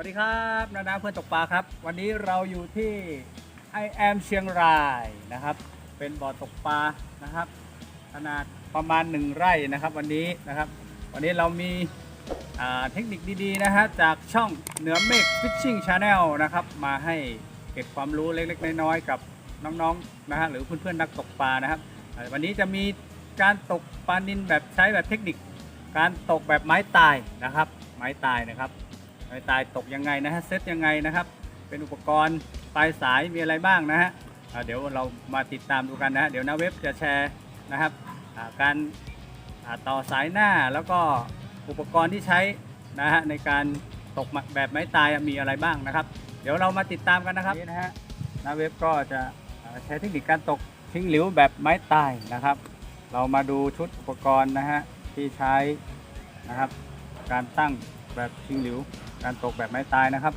วัสดีครับนานาเพื่อนตกปลาครับ วันนี้เราอยู่ที่ I am เชียงรายนะครับ เป็นบ่อตกปลานะครับ ขนาดประมาณหนึ่งไร่นะครับ วันนี้นะครับ วันนี้เรามีาเทคนิคดีๆนะฮะจากช่องเหนือเมฆ Fishing Channel นะครับ มาให้เก็บความรู้เล็กๆน้อยๆกับน้องๆนะฮะหรือเพื่อนๆนักตกปลานะครับ วันนี้จะมีการตกปลานินแบบใช้แบบเทคนิค การตกแบบไม้ตายนะครับ ไม้ตายนะครับ ไม้ตายตกยังไงนะฮะเซตยังไงนะครับ เป็นอุปกรณ์ปลายสายมีอะไรบ้างนะฮะเดี๋ยวเรามาติดตามดูกันนะฮะเดี๋ยวน้าเว็บจะแชร์นะครับการต่อสายหน้าแล้วก็อุปกรณ์ที่ใช้นะฮะในการตกแบบไม้ตายมีอะไรบ้างนะครับ เดี๋ยวเรามาติดตามกันนะครับนี่นะฮะนาเว็บก็จะใช้เทคนิคการตกทิ้งหลิวแบบไม้ตายนะครับ เรามาดูชุดอุปกรณ์นะฮะที่ใช้นะครับ การตั้ง แบบชิงหลิว การตกแบบไม้ตายนะครับ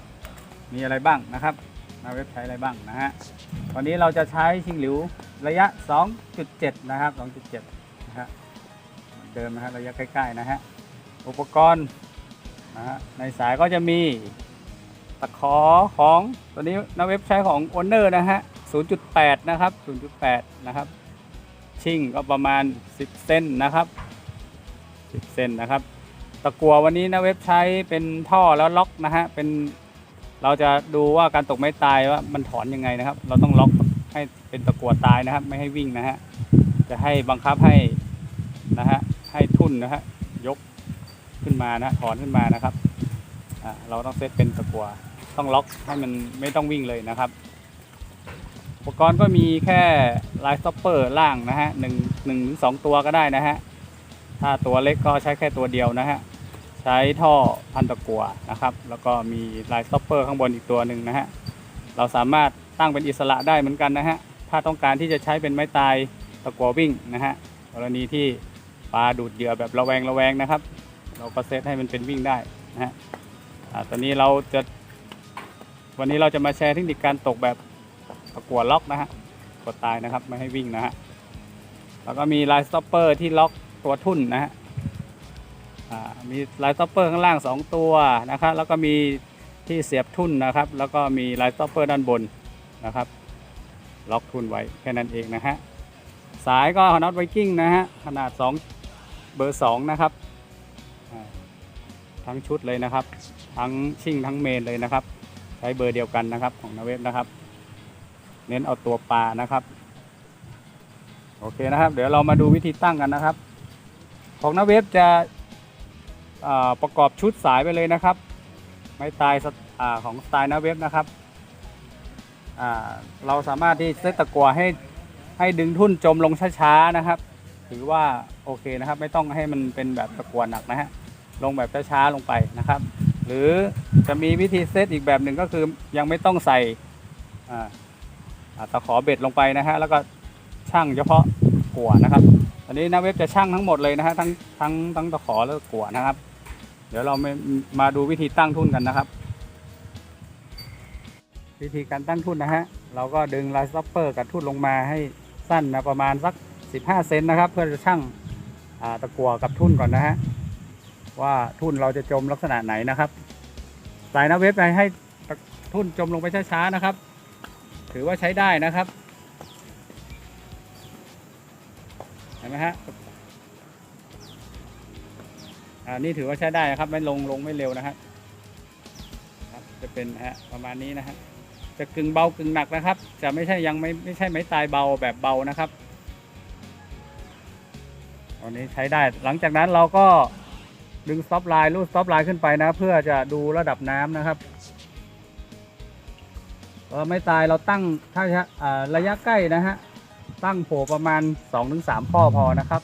มีอะไรบ้างนะครับหน้าเว็บใช้อะไรบ้างนะฮะวันนี้เราจะใช้ชิงหลิวระยะ 2.7 นะครับ 2.7 นะฮะเหมือนเดิมนะฮะระยะใกล้ๆนะฮะอุปกรณ์นะฮะในสายก็จะมีตะขอของตัวนี้หน้าเว็บใช้ของ Owner นะฮะ 0.8 นะครับ 0.8 นะครับ ชิ่งก็ประมาณ 10 เซนนะครับ 10 เซนนะครับ ตะกัววันนี้นะเว็บใช้เป็นท่อแล้วล็อกนะฮะเป็นเราจะดูว่าการตกไม้ตายว่ามันถอนยังไงนะครับ เราต้องล็อกให้เป็นตะกัวตายนะครับ ไม่ให้วิ่งนะฮะจะให้บังคับให้นะฮะให้ทุ่นนะฮะยกขึ้นมานะถอนขึ้นมานะครับอ่าเราต้องเซตเป็นตะกัวต้องล็อกให้มันไม่ต้องวิ่งเลยนะครับ อุปกรณ์ก็มีแค่ไลท์สต็อปเปอร์ล่างนะฮะหนึ่งหนึ่งถึงสองตัวก็ได้นะฮะถ้าตัวเล็กก็ใช้แค่ตัวเดียวนะฮะ ใช้ท่อพันตะกัวนะครับ แล้วก็มีไลน์สต็อปเปอร์ข้างบนอีกตัวหนึ่งนะฮะ เราสามารถตั้งเป็นอิสระได้เหมือนกันนะฮะ ถ้าต้องการที่จะใช้เป็นไม้ตายตะกัววิ่งนะฮะ กรณีที่ปลาดูดเหยื่อแบบระแวงระแวงนะครับ เราก็เซตให้มันเป็นวิ่งได้นะฮะอ่าตอนนี้เราจะ วันนี้เราจะมาแชร์เทคนิคการตกแบบตะกัวล็อกนะฮะกดตายนะครับไม่ให้วิ่งนะฮะ แล้วก็มีไลน์สต็อปเปอร์ที่ล็อกตัวทุ่นนะฮะ มีไลน์สต็อปเปอร์ข้างล่าง 2 ตัวนะครับแล้วก็มีที่เสียบทุ่นนะครับ แล้วก็มีไลน์สต็อปเปอร์ด้านบนนะครับ ล็อกทุ่นไว้แค่นั้นเองนะฮะสายก็น็อตไวกิ้งนะฮะขนาด 2 เบอร์ 2 นะครับ ทั้งชุดเลยนะครับ ทั้งชิ่งทั้งเมนเลยนะครับ ใช้เบอร์เดียวกันนะครับของนาเวฟนะครับ เน้นเอาตัวปลานะครับโอเคนะครับ เดี๋ยวเรามาดูวิธีตั้งกันนะครับ ของนาเวฟจะ ประกอบชุดสายไปเลยนะครับ ไม้ตายอของสไตล์นาเวฟนะครับเราสามารถที่เซตตะกัวให้ให้ดึงทุ่นจมลงช้าๆนะครับ ถือว่าโอเคนะครับ ไม่ต้องให้มันเป็นแบบตะกัวหนักนะฮะลงแบบช้าๆลงไปนะครับ หรือจะมีวิธีเซตอีกแบบหนึ่งก็คือยังไม่ต้องใส่ตะขอเบ็ดลงไปนะฮะแล้วก็ช่างเฉพาะกัวนะครับอันนี้นะเว็บจะช่างทั้งหมดเลยนะฮะทั้งทั้งทั้งตะขอและกัวนะครับ เดี๋ยวเรามามาดูวิธีตั้งทุ่นกันนะครับ วิธีการตั้งทุ่นนะฮะเราก็ดึงไลน์สต็อปเปอร์กับทุ่นลงมาให้สั้นนะประมาณสัก 15 เซนนะครับ เพื่อจะช่างาตะกัวกับทุ่นก่อนนะฮะว่าทุ่นเราจะจมลักษณะไหนนะครับ สายนะเว็บไปให้ทุ่นจมลงไปช้าๆนะครับ ถือว่าใช้ได้นะครับเห็นไหมฮะ อ่านี่ถือว่าใช้ได้นะครับ ไม่ลงลงไม่เร็วนะฮะครับจะเป็นฮะประมาณนี้นะฮะจะกึ่งเบากึ่งหนักนะครับ จะไม่ใช่ยังไม่ไม่ใช่ไม้ตายเบาแบบเบานะครับตอนนี้ใช้ได้หลังจากนั้นเราก็ดึงสต็อปไลน์รูดสต็อปไลน์ขึ้นไปนะ เพื่อจะดูระดับน้ำนะครับเออไม่ตายเราตั้งถ้าระยะใกล้นะฮะตั้งโผล่ประมาณ 2-3ข้อพอนะครับ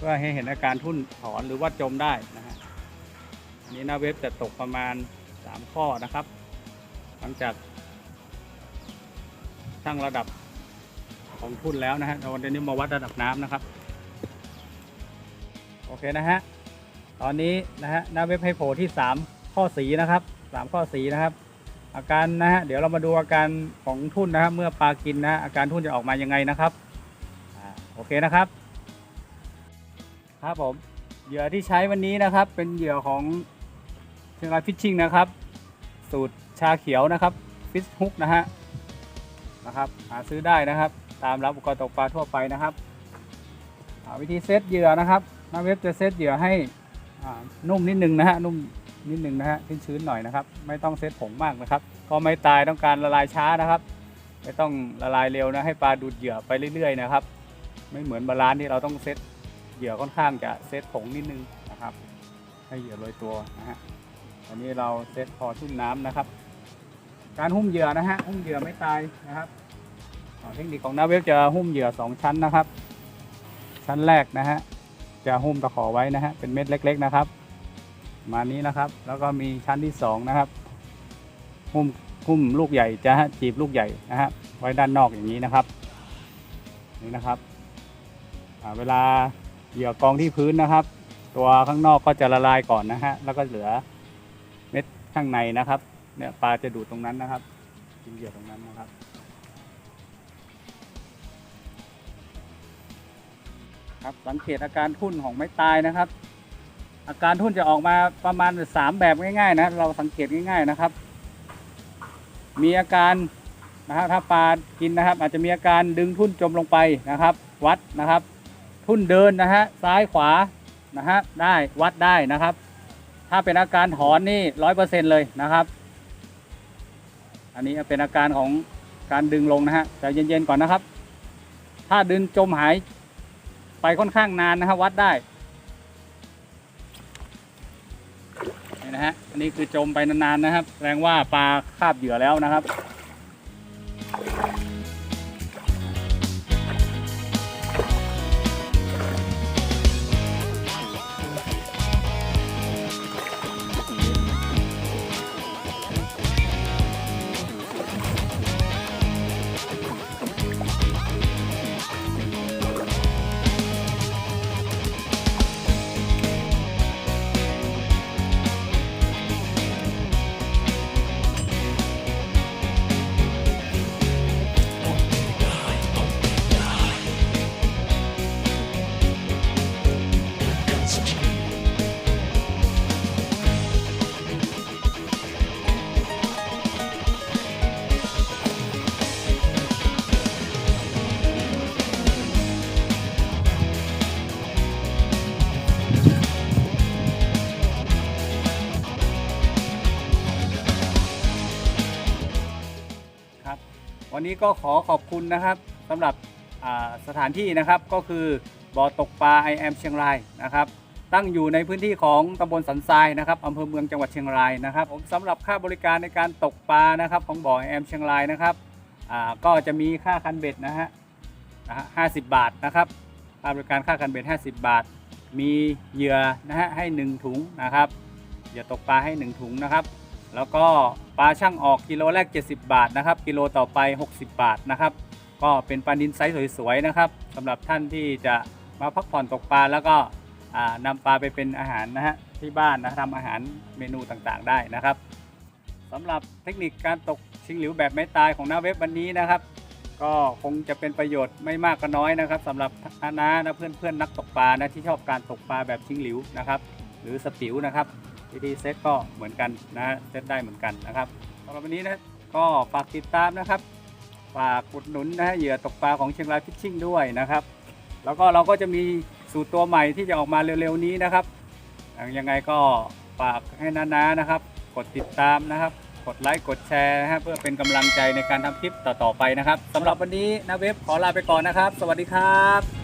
พื่อให้เห็นอาการทุ่นถอนหรือว่าจมได้นะฮะอันนี้หน้าเว็บจะตกประมาณ 3 ข้อนะครับ หลังจากช่างระดับของทุ่นแล้วนะฮะเราวันนี้มาวัดระดับน้ำนะครับ โอเคนะฮะตอนนี้นะฮะหน้าเว็บให้โผล่ที่ 3 ข้อสีนะครับ3ข้อสีนะครับ อาการนะฮะเดี๋ยวเรามาดูอาการของทุ่นนะครับเมื่อปลากินนะฮะอาการทุ่นจะออกมายังไงนะครับโอเคนะครับ ครับผมเหยื่อที่ใช้วันนี้นะครับ เป็นเหยื่อของเชียงรายฟิชชิ่งนะครับ สูตรชาเขียวนะครับฟิชฮุกนะฮะนะครับ หาซื้อได้นะครับ ตามร้านอุปกรณ์ตกปลาทั่วไปนะครับวิธีเซตเหยื่อนะครับน้าเว็บจะเซตเหยื่อให้นุ่มนิดนึงนะฮะนุ่มนิดนึงนะฮะชื้นๆหน่อยนะครับ ไม่ต้องเซตผงมากนะครับก็ไม่ตายต้องการละลายช้านะครับไม่ต้องละลายเร็วนะให้ปลาดูดเหยื่อไปเรื่อยๆนะครับ ไม่เหมือนบาลานซ์ที่เราต้องเซต เหยื่อค่อนข้างจะเซตผงนิดนึงนะครับ ให้เหยื่อโรยตัวนะฮะอันนี้เราเซตพอทุ่นน้ำนะครับ การหุ้มเหยื่อนะฮะหุ้มเหยื่อไม่ตายนะครับเทคนิคของนาเวฟจะหุ้มเหยื่อสองชั้นนะครับ ชั้นแรกนะฮะจะหุ้มตะขอไว้นะฮะเป็นเม็ดเล็ก ๆนะครับ มานี้นะครับ แล้วก็มีชั้นที่สองนะครับหุ้มหุ้มลูกใหญ่จะจีบลูกใหญ่นะฮะไว้ด้านนอกอย่างนี้นะครับ นี่นะครับเวลา เหยื่อกองที่พื้นนะครับ ตัวข้างนอกก็จะละลายก่อนนะฮะแล้วก็เหลือเม็ดข้างในนะครับ เนี่ยปลาจะดูดตรงนั้นนะครับกินเหยื่อตรงนั้นนะครับครับสังเกตอาการทุ่นของไม้ตายนะครับ อาการทุ่นจะออกมาประมาณสามแบบง่ายๆนะเราสังเกตง่ายๆนะครับ มีอาการนะฮะถ้าปลากินนะครับ อาจจะมีอาการดึงทุ่นจมลงไปนะครับ วัดนะครับ ทุ่นเดินนะฮะซ้ายขวานะฮะได้วัดได้นะครับ ถ้าเป็นอาการถอนนี่ร้อยเปอร์เซ็นเลยนะครับ อันนี้เป็นอาการของการดึงลงนะฮะใจเย็นๆก่อนนะครับ ถ้าดึงจมหายไปค่อนข้างนานนะครับวัดได้นี่นะฮะอันนี้คือจมไปนานๆนะครับ แสดงว่าปลาคาบเหยื่อแล้วนะครับครับ วันนี้ก็ขอขอบคุณนะครับสำหรับสถานที่นะครับก็คือบ่อตกปลา I am เชียงรายนะครับ ตั้งอยู่ในพื้นที่ของตำบลสันทรายนะครับอำเภอเมืองจังหวัดเชียงรายนะครับผมสำหรับค่าบริการในการตกปลานะครับของบ่อ I am เชียงรายนะครับก็จะมีค่าคันเบ็ดนะฮะนะฮะห้าสิบบาทนะครับค่าบริการค่าคันเบ็ด 50 บาท มีเหยื่อนะฮะให้ 1 ถุงนะครับเหยื่อตกปลาให้ 1 ถุงนะครับ แล้วก็ปลาช่างออกกิโลแรก 70 บาทนะครับ กิโลต่อไป 60 บาทนะครับ ก็เป็นปลานินไซส์สวยๆนะครับสำหรับท่านที่จะมาพักผ่อนตกปลาแล้วก็อ่านำปลาไปเป็นอาหารนะฮะที่บ้านนะทำอาหารเมนูต่างๆได้นะครับสำหรับเทคนิคการตกชิงหลิวแบบไม่ตายของหน้าเว็บวันนี้นะครับ ก็คงจะเป็นประโยชน์ไม่มากก็น้อยนะครับสำหรับอาณานะเพื่อนๆนักตกปลานะที่ชอบการตกปลาแบบชิงหลิวนะครับ หรือสปิวนะครับ วิธีเซตก็เหมือนกันนะเซตได้เหมือนกันนะครับสำหรับวันนี้นะก็ฝากติดตามนะครับฝากอุดหนุนนะฮะเหยื่อตกปลาของเชียงรายฟิชชิ่งด้วยนะครับ แล้วก็เราก็จะมีสูตรตัวใหม่ที่จะออกมาเร็วๆนี้นะครับยังไงก็ฝากให้นาๆนะครับ กดติดตามนะครับ กดไลค์กดแชร์นะฮะเพื่อเป็นกำลังใจในการทำคลิปต่อๆไปนะครับสำหรับวันนี้นาเว็บขอลาไปก่อนนะครับ สวัสดีครับ